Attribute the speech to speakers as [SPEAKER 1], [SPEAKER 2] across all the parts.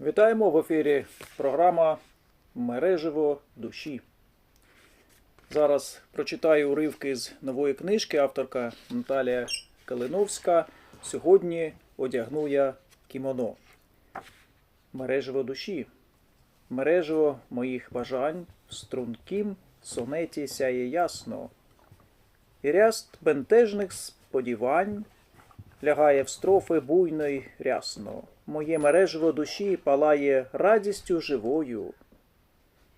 [SPEAKER 1] Вітаємо в ефірі програма Мереживо душі. Зараз прочитаю уривки з нової книжки авторка Наталія Калиновська. Сьогодні одягну я кімоно. Мереживо душі. Мереживо моїх бажань в стрункім сонеті сяє ясно. І ряст бентежних сподівань лягає в строфи буйно й рясно. Моє мереживо душі палає радістю живою.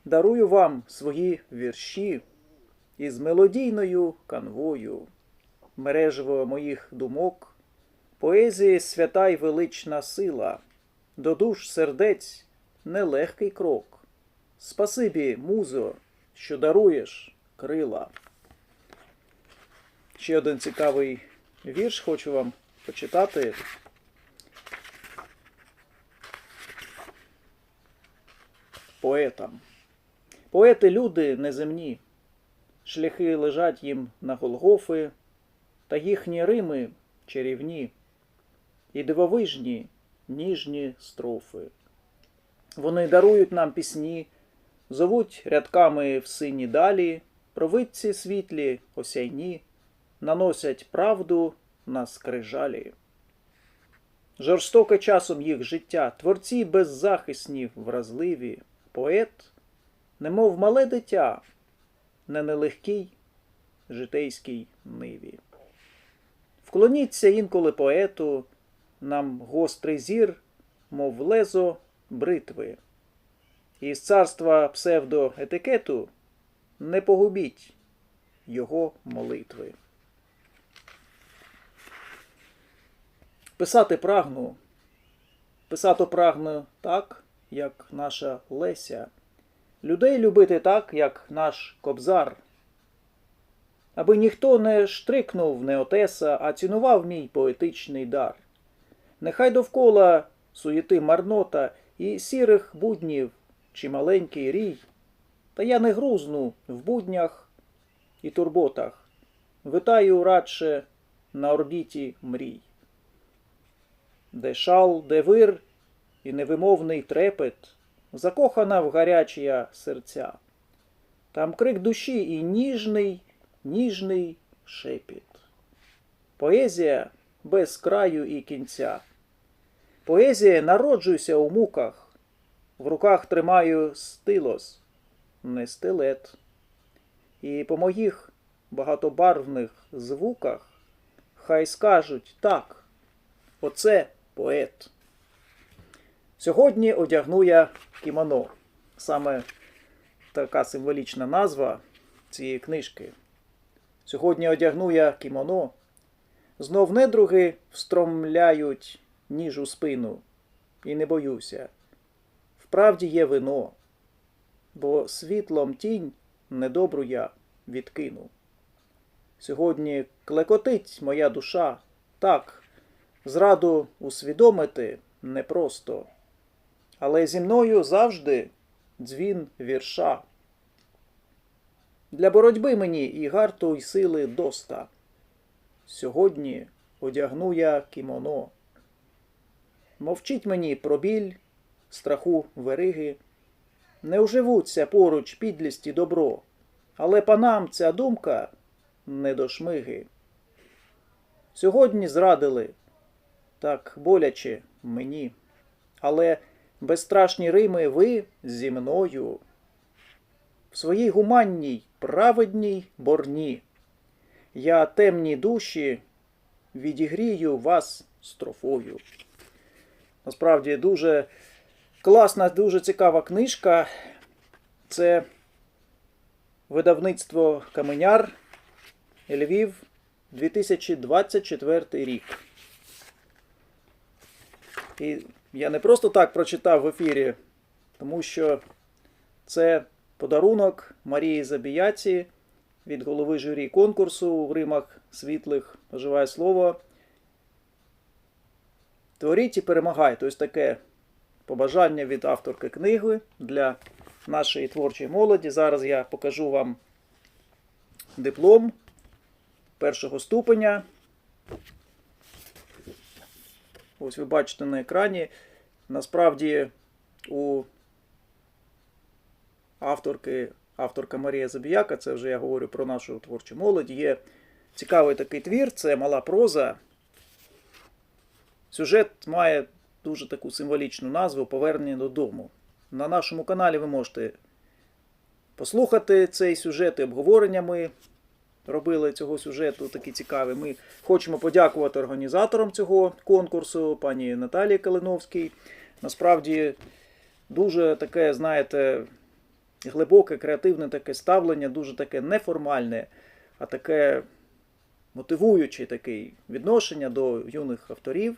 [SPEAKER 1] Дарую вам свої вірші із мелодійною канвою. Мереживо моїх думок, поезії свята й велична сила, до душ сердець нелегкий крок. Спасибі, музо, що даруєш крила. Ще один цікавий вірш хочу вам почитати. Поетам. Поети люди неземні, шляхи лежать їм на Голгофи, та їхні рими чарівні, і дивовижні, ніжні строфи. Вони дарують нам пісні, зовуть рядками в сині далі, провидці світлі, осяйні, наносять правду на скрижалі. Жорстоке часом їх життя, творці беззахисні, вразливі, поет, немов мале дитя, на нелегкій житейській ниві. Вклоніться інколи поету, нам гострий зір, мов лезо бритви. Із царства псевдоетикету не погубіть його молитви. Писати прагну, писати прагну так, як наша Леся, людей любити так, як наш кобзар. Аби ніхто не штрикнув неотеса, а цінував мій поетичний дар. Нехай довкола суєти марнота і сірих буднів чи маленький рій, та я не грузну в буднях і турботах, витаю радше на орбіті мрій де шал, де вир і невимовний трепет, закохана в гарячі я серця. Там крик душі і ніжний, ніжний шепіт. Поезія без краю і кінця. Поезія народжуйся у муках, в руках тримаю стилос, не стилет. І по моїх багатобарвних звуках хай скажуть так, оце поет. Сьогодні одягну я кімоно. Саме така символічна назва цієї книжки. Сьогодні одягну я кімоно. Знов недруги встромляють ніж у спину. І не боюся. Вправді є вино, бо світлом тінь недобру я відкину. Сьогодні клекотить моя душа так, Зраду усвідомити непросто, але зі мною завжди дзвін вірша. Для боротьби мені і гарту, й сили доста. Сьогодні одягну я кімоно. Мовчить мені про біль, страху вериги, не уживуться поруч підлість і добро, але панам ця думка не до шмиги. Сьогодні зрадили так боляче мені. Але безстрашні Рими ви зі мною. В своїй гуманній, праведній борні. Я темні душі відігрію вас строфою. Насправді дуже класна, дуже цікава книжка. Це видавництво Каменяр Львів 2024 рік. І я не просто так прочитав в ефірі, тому що це подарунок Марії Забіяці від голови журі конкурсу в Римах Світлих поживає слово. Творіть і перемагайте. Ось таке побажання від авторки книги для нашої творчої молоді. Зараз я покажу вам диплом першого ступеня. Ось ви бачите на екрані. Насправді у авторки, авторка Марія Забіяка, це вже я говорю про нашу творчу молодь, є цікавий такий твір, це мала проза. Сюжет має дуже таку символічну назву Повернення додому. На нашому каналі ви можете послухати цей сюжет і обговорення ми робили цього сюжету такі цікаві. Ми хочемо подякувати організаторам цього конкурсу, пані Наталії Калиновській. Насправді дуже таке, знаєте, глибоке, креативне таке ставлення, дуже таке неформальне, а таке мотивуюче таке відношення до юних авторів.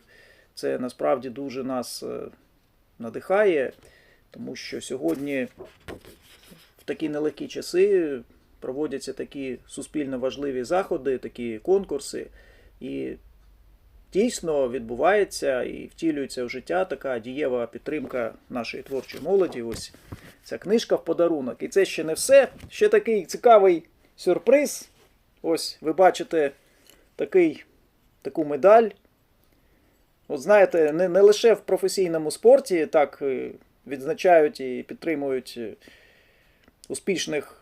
[SPEAKER 1] Це насправді дуже нас е, надихає, тому що сьогодні в такі нелегкі часи проводяться такі суспільно важливі заходи, такі конкурси, і дійсно відбувається і втілюється в життя така дієва підтримка нашої творчої молоді. Ось ця книжка в подарунок. І це ще не все. Ще такий цікавий сюрприз. Ось ви бачите такий, таку медаль. От знаєте, не, не лише в професійному спорті так е, відзначають і підтримують е, успішних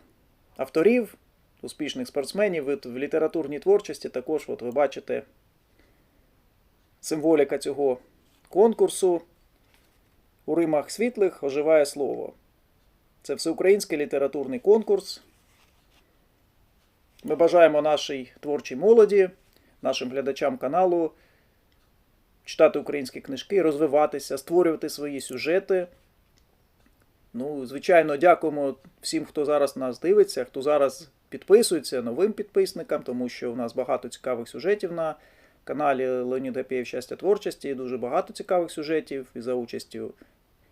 [SPEAKER 1] авторів, успішних спортсменів в літературній творчості. Також от ви бачите символіка цього конкурсу. У Римах світлих оживає слово. Це всеукраїнський літературний конкурс. Ми бажаємо нашій творчій молоді, нашим глядачам каналу читати українські книжки, розвиватися, створювати свої сюжети. Ну, звичайно, дякуємо всім, хто зараз нас дивиться, хто зараз підписується новим підписникам, тому що у нас багато цікавих сюжетів на каналі Леонід Гапєєв Щастя творчості. Дуже багато цікавих сюжетів і за участю,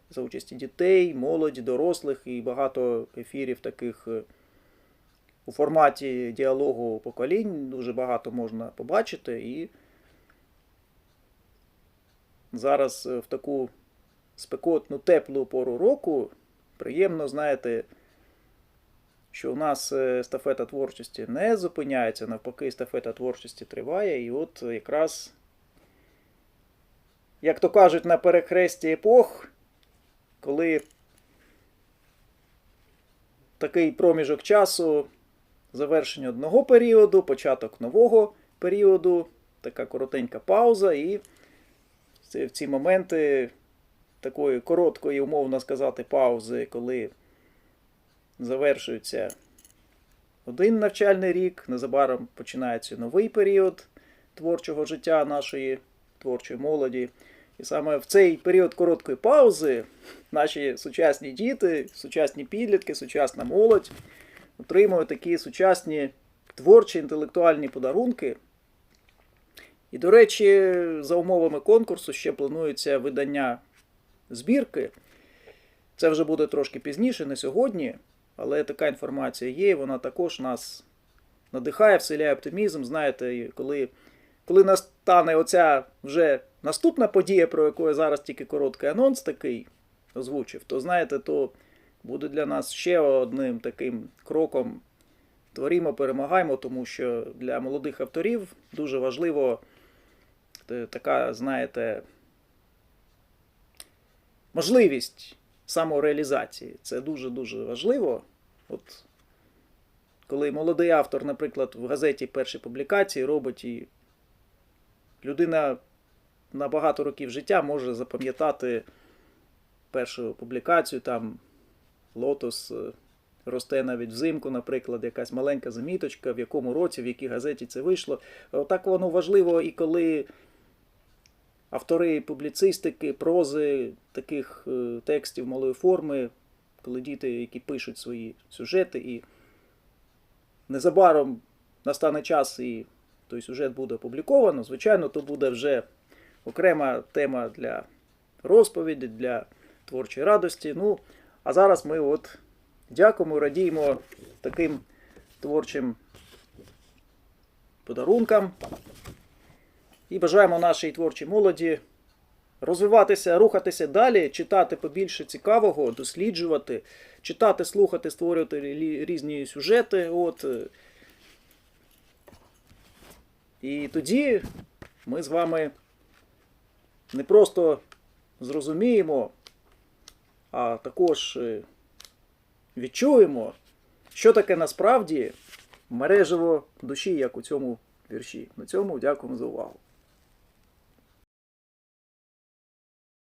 [SPEAKER 1] за участі дітей, молоді, дорослих і багато ефірів таких е, у форматі діалогу поколінь. Дуже багато можна побачити. І зараз е, в таку спекотну теплу пору року приємно, знаєте, що у нас е, естафета творчості не зупиняється, навпаки, естафета творчості триває. І от якраз, як то кажуть, на перехресті епох, коли такий проміжок часу, завершення одного періоду, початок нового періоду, така коротенька пауза, і в ці моменти такої короткої, умовно сказати, паузи, коли завершується один навчальний рік, незабаром починається новий період творчого життя нашої творчої молоді. І саме в цей період короткої паузи наші сучасні діти, сучасні підлітки, сучасна молодь отримують такі сучасні творчі інтелектуальні подарунки. І, до речі, за умовами конкурсу ще планується видання збірки. Це вже буде трошки пізніше, не сьогодні, але така інформація є, і вона також нас надихає, вселяє оптимізм. Знаєте, коли коли настане оця вже наступна подія, про яку я зараз тільки короткий анонс такий озвучив, то знаєте, то буде для нас ще одним таким кроком. Творімо, перемагаємо, тому що для молодих авторів дуже важливо така, знаєте, можливість самореалізації. Це дуже-дуже важливо. От коли молодий автор, наприклад, в газеті перші публікації робить і людина на багато років життя може запам'ятати першу публікацію, там лотос росте навіть взимку, наприклад, якась маленька заміточка, в якому році, в якій газеті це вийшло. Отак воно важливо і коли автори публіцистики, прози, таких е, текстів малої форми, коли діти, які пишуть свої сюжети, і незабаром настане час, і той сюжет буде опубліковано, звичайно, то буде вже окрема тема для розповіді, для творчої радості. Ну, а зараз ми от дякуємо, радіємо таким творчим подарункам. І бажаємо нашій творчій молоді розвиватися, рухатися далі, читати побільше цікавого, досліджувати, читати, слухати, створювати різні сюжети. От. І тоді ми з вами не просто зрозуміємо, а також е, відчуємо, що таке насправді мережево душі, як у цьому вірші. На цьому дякуємо за увагу.